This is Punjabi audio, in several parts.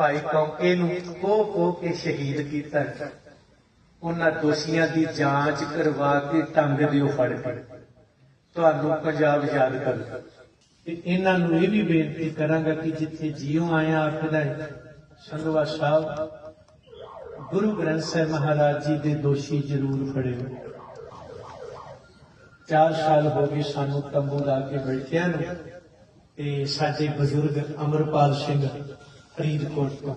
ਭਾਈ ਕੌਂਕੇ ਨੂੰ ਕੋ ਕੋ ਕੇ ਸ਼ਹੀਦ ਕੀਤਾ। ਉਹਨਾਂ ਦੋਸ਼ੀਆਂ ਦੀ ਜਾਂਚ ਕਰਵਾ ਕੇ ਟੰਗ ਦਿਓ ਫੜ ਕੇ। ਤੁਹਾਨੂੰ ਪੰਜਾਬ ਯਾਦ ਕਰੂ। ਤੇ ਇਹਨਾਂ ਨੂੰ ਇਹ ਵੀ ਬੇਨਤੀ ਕਰਾਂਗਾ ਕਿ ਜਿੱਥੇ ਜੀਉ ਆਇਆ ਆਖਦਾ ਹੈ, ਸੰਗਵਾ ਸਾਹਿਬ, ਗੁਰੂ ਗ੍ਰੰਥ ਸਾਹਿਬ ਮਹਾਰਾਜ ਜੀ ਦੇ ਦੋਸ਼ੀ ਜ਼ਰੂਰ ਫੜਿਓ ਚਾਰ ਸਾਲ ਹੋ ਗਏ ਸਾਨੂੰ ਤੰਬੂ ਲਾ ਕੇ ਬੈਠਿਆਂ ਨੂੰ, ਤੇ ਸਾਡੇ ਬਜ਼ੁਰਗ ਅਮਰਪਾਲ ਸਿੰਘ ਫਰੀਦਕੋਟ ਤੋਂ।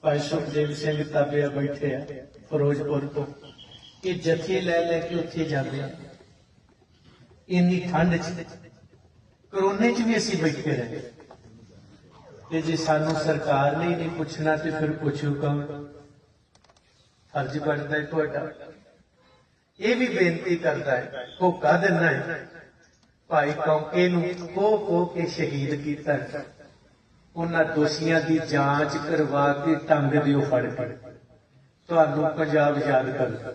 ਭਾਈ ਸੁਖਦੇਵ ਸਿੰਘ ਤਾਬਿਆ ਬੈਠੇ ਆ ਫਿਰੋਜ਼ਪੁਰ ਤੋਂ। ਇਹ ਜਥੇ ਲੈ ਲੈ ਕੇ ਉੱਥੇ ਜਾਂਦੇ ਆ। ਇੰਨੀ ਠੰਡ 'ਚ ਕਰੋਨੇ 'ਚ ਵੀ ਅਸੀਂ ਬੈਠੇ ਰਹੇ। ਤੇ ਜੇ ਸਾਨੂੰ ਸਰਕਾਰ ਨੇ ਨਹੀਂ ਪੁੱਛਣਾ ਤੇ ਫਿਰ ਪੁੱਛੂ ਕੌਣ? ਫਰਜ਼ ਬਣਦਾ ਹੈ ਤੁਹਾਡਾ। ਇਹ ਵੀ ਬੇਨਤੀ ਕਰਦਾ ਹੈ ਹੋਕਾ ਦਿੰਦਾ ਹੈ। ਭਾਈ ਕੌਂਕੇ ਨੂੰ ਕੋ ਕੋ ਕੇ ਸ਼ਹੀਦ ਕੀਤਾ ਹੈ। ਉਹਨਾਂ ਦੋਸ਼ੀਆਂ ਦੀ ਜਾਂਚ ਕਰਵਾ ਕੇ ਟੰਗ ਦਿਓ ਫੜ ਕੇ। ਤੁਹਾਨੂੰ ਪੰਜਾਬ ਯਾਦ ਕਰੂ।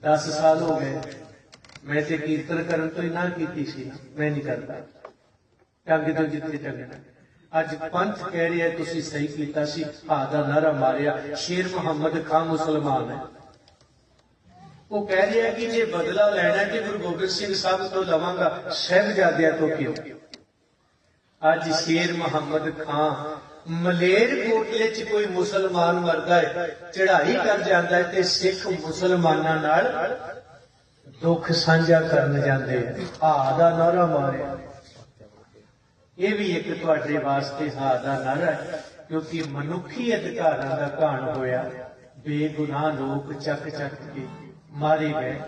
10 ਸਾਲ ਹੋ ਗਏ। ਮੈਂ ਤੇ ਕੀਰਤਨ ਕਰਨ ਤੋਂ ਹੀ ਕੀਤੀ ਸੀ ਮੈਂ ਨਹੀਂ ਕਰਦਾ। ਟੰਗ ਤੋਂ ਜਿੱਥੇ ਟੰਗਣਾ ਅੱਜ ਪੰਥ ਕਹਿ ਰਿਹਾ ਤੁਸੀਂ ਸਹੀ ਕੀਤਾ ਸੀ ਹਾਂ ਦਾ ਨਾਰਾ ਮਾਰਿਆ। ਸ਼ੇਰ ਮੁਹੰਮਦ ਖਾਨ ਮੁਸਲਮਾਨ ਹੈ। ਉਹ ਕਹਿ ਰਿਹਾ ਕਿ ਜੇ ਬਦਲਾ ਲੈਣਾ ਤੇ ਗੁਰੂ ਗੋਬਿੰਦ ਸਿੰਘ ਸਾਹਿਬ ਤੋਂ ਲਵਾਂਗਾ, ਸਹਿਬਜ਼ਾਦਿਆਂ ਤੋਂ ਕਿਉਂ? ਅੱਜ ਸ਼ੇਰ ਮੁਹੰਮਦ ਖਾਨ ਮਲੇਰ ਕੋਟਲੇ 'ਚ ਕੋਈ ਮੁਸਲਮਾਨ ਮਰਦਾ ਹੈ, ਚੜ੍ਹਾਈ ਕਰ ਜਾਂਦਾ ਹੈ ਤੇ ਸਿੱਖ ਮੁਸਲਮਾਨਾਂ ਨਾਲ ਦੁੱਖ ਸਾਂਝਾ ਕਰਨ ਜਾਂਦੇ ਆ। ਦਾ ਨਾਰਾ ਮਾਰਿਆ। ਇਹ ਵੀ ਇੱਕ ਤੁਹਾਡੇ ਵਾਸਤੇ ਹਾ ਦਾ ਨਾਰਾ ਹੈ, ਕਿਉਂਕਿ ਮਨੁੱਖੀ ਅਧਿਕਾਰਾਂ ਦਾ ਘਾਣ ਹੋਇਆ, ਬੇਗੁਨਾਹ ਲੋਕ ਚੱਕ ਚੱਕ ਕੇ ਮਾਰੇ ਗਏ।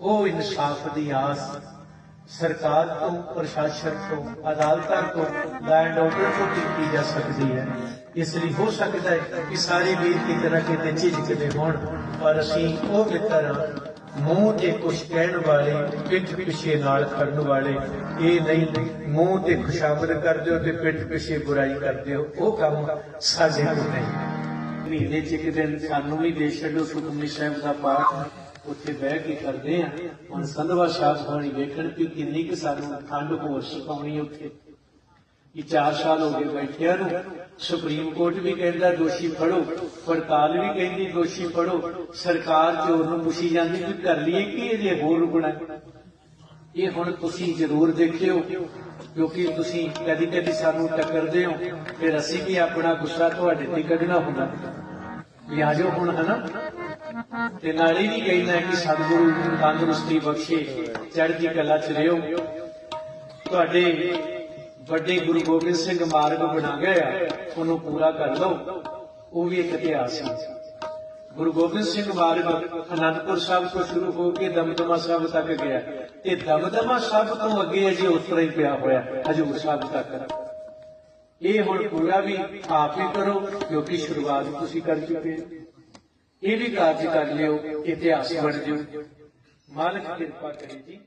ਉਹ ਇਨਸਾਫ ਦੀ ਆਸ ਸਰਕਾਰ ਤੋਂ ਪ੍ਰਸ਼ਾਸਨ ਤੋਂ ਅਦਾਲਤਾਂ ਤੋਂ ਲੈਂਡ ਆਰਡਰ ਤੋਂ ਕੀਤੀ ਜਾ ਸਕਦੀ ਹੈ ਇਸ ਲਈ ਹੋ ਸਕਦਾ ਹੈ ਕਿ ਸਾਰੇ ਵੀਰ ਕਿਤੇ ਨਾ ਕਿਤੇ ਝਿਜਕਦੇ ਹੋਣ ਪਰ ਅਸੀਂ ਉਹ ਮਿੱਤਰ ਹਾਂ ਮੂੰਹ ਤੇ ਕੁਝ ਕਹਿਣ ਵਾਲੇ ਪਿੱਠ ਪਿੱਛੇ ਨਾਲ ਕਰਨ ਵਾਲੇ ਇਹ ਨਹੀਂ ਮੂੰਹ ਤੇ ਖੁਸ਼ਾਮਦ ਕਰਦੇ ਹੋ ਤੇ ਪਿੱਠ ਪਿੱਛੇ ਬੁਰਾਈ ਕਰਦੇ ਹੋ ਉਹ ਕੰਮ ਸਾਡੇ ਕੋਲ ਨਹੀਂ ਮਹੀਨੇ ਚ ਇੱਕ ਦਿਨ ਸਾਨੂੰ ਵੀ ਦੇ ਛੱਡੋ ਸੁਖਮਨੀ ਸਾਹਿਬ ਦਾ ਪਾਠ ਉੱਥੇ ਬਹਿ ਕੇ ਕਰਦੇ ਆ। ਹੁਣ ਸੰਧਵਾ ਸਾਹਿਬ ਹੋਣੀ ਵੇਖਣ ਕਿ ਕਿੰਨੀ ਕਿ ਸਾਨੂੰ ਠੰਡ ਹੋਰ ਸਿਖਾਉਣੀ ਉੱਥੇ। ਇਹ 4 ਸਾਲ ਹੋ ਗਏ ਬੈਠਿਆਂ ਨੂੰ। ਸੁਪਰੀਮ ਕੋਰਟ ਵੀ ਕਹਿੰਦਾ ਦੋਸ਼ੀ ਫੜੋ, ਪੜਤਾਲ ਵੀ ਕਹਿੰਦੀ ਦੋਸ਼ੀ ਫੜੋ। ਸਰਕਾਰ ਚੋਰ ਨੂੰ ਪੁੱਛੀ ਜਾਂਦੀ ਕਿ ਕਰ ਲਈਏ ਕਿ ਇਹਦੇ ਹੋਰ ਰੁਕਣਾ ਇਹ ਹੁਣ ਤੁਸੀਂ ਜ਼ਰੂਰ ਦੇਖਿਓ, ਕਿਉਂਕਿ ਤੁਸੀਂ ਕਦੀ ਕਦੀ ਸਾਨੂੰ ਟੱਕਰਦੇ ਹੋ, ਫਿਰ ਅਸੀਂ ਵੀ ਆਪਣਾ ਗੁੱਸਾ ਤੁਹਾਡੇ ਤੇ ਕੱਢਣਾ ਹੁੰਦਾ। ਵੀ ਆ ਹੁਣ, ਹਨਾ? ਤੇ ਨਾਲ ਹੀ ਨਹੀਂ ਕਹਿੰਦਾ ਕਿ ਸਤਿਗੁਰੂ ਤੰਦਰੁਸਤੀ ਬਖਸ਼ੇ, ਚੜ੍ਹਦੀ ਕਲਾ ਚ ਰਿਓ ਤੁਹਾਡੇ ਵੱਡੇ ਗੁਰੂ ਗੋਬਿੰਦ ਸਿੰਘ ਮਾਰਗ ਬਣਾ ਗਿਆ ਉਹਨੂੰ ਪੂਰਾ ਕਰ ਲਓ। ਉਹ ਵੀ ਇੱਕ ਇਤਿਹਾਸ ਹੈ ਗੁਰੂ ਗੋਬਿੰਦ ਸਿੰਘ ਮਾਰਗ ਅਨੰਦਪੁਰ ਸਾਹਿਬ ਤੋਂ ਸ਼ੁਰੂ ਹੋ ਕੇ ਦਮਦਮਾ ਸਾਹਿਬ ਤੱਕ ਗਿਆ। ਤੇ ਦਮਦਮਾ ਸਾਹਿਬ ਤੋਂ ਅੱਗੇ ਅਜੇ ਉਸ ਤਰ੍ਹਾਂ ਹੀ ਪਿਆ ਹੋਇਆ, ਹਜੂਰ ਸਾਹਿਬ ਤੱਕ। ਇਹ ਹੁਣ ਪੂਰਾ ਵੀ ਆਪ ਹੀ ਕਰੋ, ਕਿਉਂਕਿ ਸ਼ੁਰੂਆਤ ਤੁਸੀਂ ਕਰ ਚੁੱਕੇ ਹੋ। ਇਹ ਵੀ ਕਾਰਜ ਕਰ ਲਿਓ ਇਤਿਹਾਸ ਬਣ ਜਿਓ। ਮਾਲਕ ਕਿਰਪਾ ਕਰੇ ਜੀ।